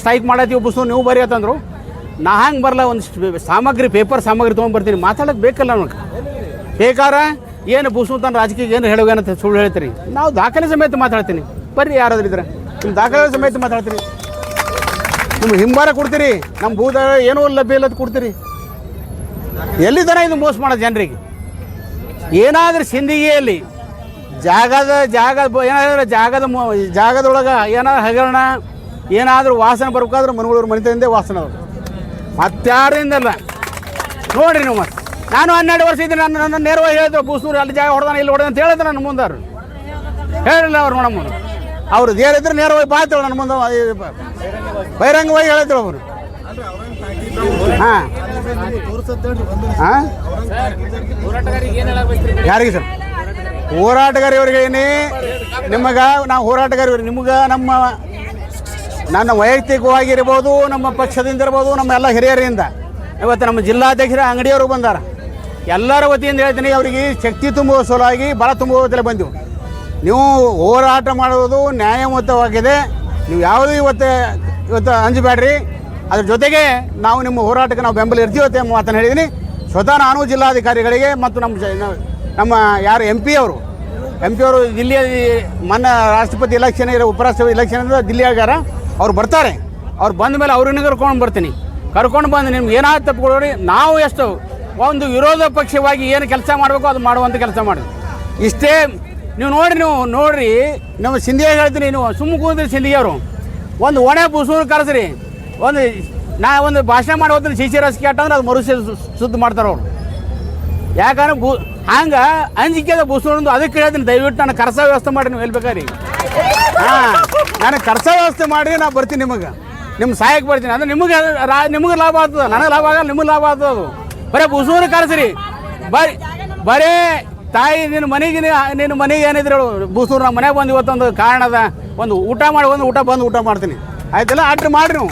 Strike ಮಾಡತ್ತೀವಿ bus ನೀವು ಬರೀ ಅಂತಂದ್ರು. ನಾ ಹಂಗೆ ಬರಲ್ಲ ಒಂದಿಷ್ಟು ಸಾಮಗ್ರಿ ಪೇಪರ್ ಸಾಮಗ್ರಿ ತೊಗೊಂಡ್ಬರ್ತೀನಿ ಮಾತಾಡೋದು ಬೇಕಲ್ಲ ನನಗೆ ಬೇಕಾರ? ಏನು ಬಸ್ಸು ತನ್ನ ರಾಜಕೀಯ ಏನು ಹೇಳೋಗೇನಂತ ಸುಳ್ಳು ಹೇಳ್ತೀರಿ? ನಾವು ದಾಖಲೆ ಸಮೇತ ಮಾತಾಡ್ತೀನಿ. ಬರ್ರಿ ಯಾರಾದ್ರೂ ಇದ್ರೆ. ನಿಮ್ಮ ದಾಖಲೆ ಸಮೇತ ಮಾತಾಡ್ತೀರಿ ನಿಮ್ಗೆ ಹಿಂಬಾರ ಕೊಡ್ತೀರಿ. ನಮ್ಮ ಭೂದ ಏನೂ ಲಭ್ಯ ಇಲ್ಲದ ಕೊಡ್ತೀರಿ. ಎಲ್ಲಿದ್ದಾರ ಇದು ಮೋಸ ಮಾಡೋದು ಜನರಿಗೆ? ಏನಾದ್ರೂ ಸಿಂದಿಗೆಯಲ್ಲಿ ಜಾಗದ ಜಾಗ ಏನಾದ್ರೂ ಜಾಗದ ಜಾಗದೊಳಗ ಜಾಗದೊಳಗೆ ಏನಾದ್ರು ಹಗರಣ ಏನಾದರೂ ವಾಸನೆ ಬರ್ಬೇಕಾದ್ರೆ ಮನೆಗಳವ್ರ ಮನೆತಂದೇ ವಾಸನೆ ಅದು. ಮತ್ತಾರಿಂದಲ್ಲ. ನೋಡ್ರಿ ನೀವು ಮತ್ತೆ. ನಾನು ಹನ್ನೆರಡು ವರ್ಷ ಇದ್ದೀನಿ, ನನ್ನ ನನ್ನ ನೇರವಾಗಿ ಹೇಳಿದ್ರು ಬೂಸೂರು ಅಲ್ಲಿ ಜಾಗ ಹೊಡೆದಾನ, ಇಲ್ಲಿ ಹೊಡೆದ ಅಂತ ಹೇಳಿದ್ರೆ ನನ್ನ ಮುಂದಾರು. ಹೇಳಿಲ್ಲ ಅವ್ರು ಮೇಡಮ್ ಅವ್ರು. ಹೇಳಿದ್ರೆ ನೇರವಾಗಿ ಬಾಯ್ತೇವೆ ನನ್ನ ಮುಂದೆ ಬಹಿರಂಗವಾಗಿ ಹೇಳಿದ್ರು ಅವರು. ಹಾಂ. ಹಾಂ? ಯಾರಿಗೆ ಸರ್? ಹೋರಾಟಗಾರಿಯವರಿಗೆ ಏನೇ, ನಿಮಗೆ, ನಾವು ಹೋರಾಟಗಾರಿಯವ್ರಿಗೆ ನಿಮ್ಗೆ ನಮ್ಮ ನನ್ನ ವೈಯಕ್ತಿಕವಾಗಿರ್ಬೋದು, ನಮ್ಮ ಪಕ್ಷದಿಂದ ಇರ್ಬೋದು, ನಮ್ಮ ಎಲ್ಲ ಹಿರಿಯರಿಂದ. ಇವತ್ತು ನಮ್ಮ ಜಿಲ್ಲಾಧ್ಯಕ್ಷರ ಅಂಗಡಿಯವರು ಬಂದಾರ. ಎಲ್ಲರ ವತಿಯಿಂದ ಹೇಳ್ತೀನಿ, ಅವರಿಗೆ ಶಕ್ತಿ ತುಂಬುವ ಸಲುವಾಗಿ ಬಲ ತುಂಬುವ ಹೊತ್ತಲ್ಲಿ ಬಂದೆವು. ನೀವು ಹೋರಾಟ ಮಾಡುವುದು ನ್ಯಾಯಯುತವಾಗಿದೆ ನೀವು ಯಾವುದೂ ಇವತ್ತು ಇವತ್ತು ಅಂಜಬೇಡ್ರಿ ಅದ್ರ ಜೊತೆಗೆ ನಾವು ನಿಮ್ಮ ಹೋರಾಟಕ್ಕೆ ನಾವು ಬೆಂಬಲ ಇರ್ತೀವಿ ಅಂತ ಮಾತನ್ನು ಹೇಳಿದ್ದೀನಿ. ಸ್ವತಃ ನಾನು ಜಿಲ್ಲಾಧಿಕಾರಿಗಳಿಗೆ ಮತ್ತು ನಮ್ಮ ನಮ್ಮ ಯಾರು ಎಂ ಪಿ ಅವರು ಎಂ ಪಿ ಅವರು ದಿಲ್ಲಿಯ ಮೊನ್ನೆ ರಾಷ್ಟ್ರಪತಿ ಎಲೆಕ್ಷನ್ ಇರೋ ಉಪರಾಷ್ಟ್ರಪತಿ ಎಲೆಕ್ಷನ್ ದಿಲ್ಲಿ ಆಗ್ಯಾರ ಅವ್ರು ಬರ್ತಾರೆ. ಅವ್ರು ಬಂದ ಮೇಲೆ ಅವ್ರನ್ನ ಕರ್ಕೊಂಡು ಬರ್ತೀನಿ. ಕರ್ಕೊಂಡು ಬಂದು ನಿಮ್ಗೆ ಏನಾದ್ರು ತಪ್ಪುಕೊಡಿ ನಾವು ಎಷ್ಟು ಒಂದು ವಿರೋಧ ಪಕ್ಷವಾಗಿ ಏನು ಕೆಲಸ ಮಾಡಬೇಕು ಅದು ಮಾಡುವಂಥ ಕೆಲಸ ಮಾಡಿ ಇಷ್ಟೇ ನೀವು ನೋಡಿ ನೀವು ನೋಡ್ರಿ, ನಮ್ಮ ಸಿಂಧಿಯ ಹೇಳ್ತೀನಿ ನೀವು ಸುಮ್ಮ ಕೂತ್ರಿ ಸಿಂಧಿಯವರು ಒಂದು ಒಣೆ ಬುಸೂರು ಕರೆಸ್ರಿ. ಒಂದು ನಾ ಒಂದು ಭಾಷಣ ಮಾಡಿ ಹೋದ್ರೆ ಸಿ ಸಿ ರಸ್ ಅಂದ್ರೆ ಅದು ಮರುಸಿ ಶುದ್ಧ ಮಾಡ್ತಾರೆ ಅವರು. ಯಾಕಂದ್ರೆ ಬು ಹಂಗೆ ಅಂಜಿಕೆದ ಬುಸೂರು ಅದಕ್ಕೆ ಹೇಳ್ತೀನಿ ದಯವಿಟ್ಟು ನಾನು ಕರೆಸ ವ್ಯವಸ್ಥೆ ಮಾಡಿ ನೀವು ಹೇಳ್ಬೇಕಾರಿ ಹಾಂ. ನಾನು ಕರ್ಸ ವ್ಯವಸ್ಥೆ ಮಾಡಿ ನಾ ಬರ್ತೀನಿ ನಿಮಗೆ. ನಿಮ್ಮ ಸಹಾಯಕ್ಕೆ ಬರ್ತೀನಿ. ಅಂದ್ರೆ ನಿಮಗೆ ರಾ ನಿಮಗೆ ಲಾಭ ಆಗ್ತದೆ. ನನಗೆ ಲಾಭ ಆಗಲ್ಲ, ನಿಮಗೆ ಲಾಭ ಆಗ್ತದೆ ಅದು. ಬರೀ ಬುಸೂರು ಕರೆಸ್ರಿ. ಬರೀ ಬರೇ ತಾಯಿ ನಿನ್ನ ಮನೆಗೆ ನಿನ್ನ ಮನೆಗೆ ಏನಿದ್ರು ಬುಸೂರು ನಮ್ಮ ಮನೆಗೆ ಬಂದು ಇವತ್ತೊಂದು ಕಾರಣದ ಒಂದು ಊಟ ಮಾಡಿ, ಒಂದು ಊಟ ಬಂದು ಊಟ ಮಾಡ್ತೀನಿ. ಆಯ್ತಲ್ಲ? ಆರ್ಡ್ರ್ ಮಾಡ್ರಿ ನೀವು.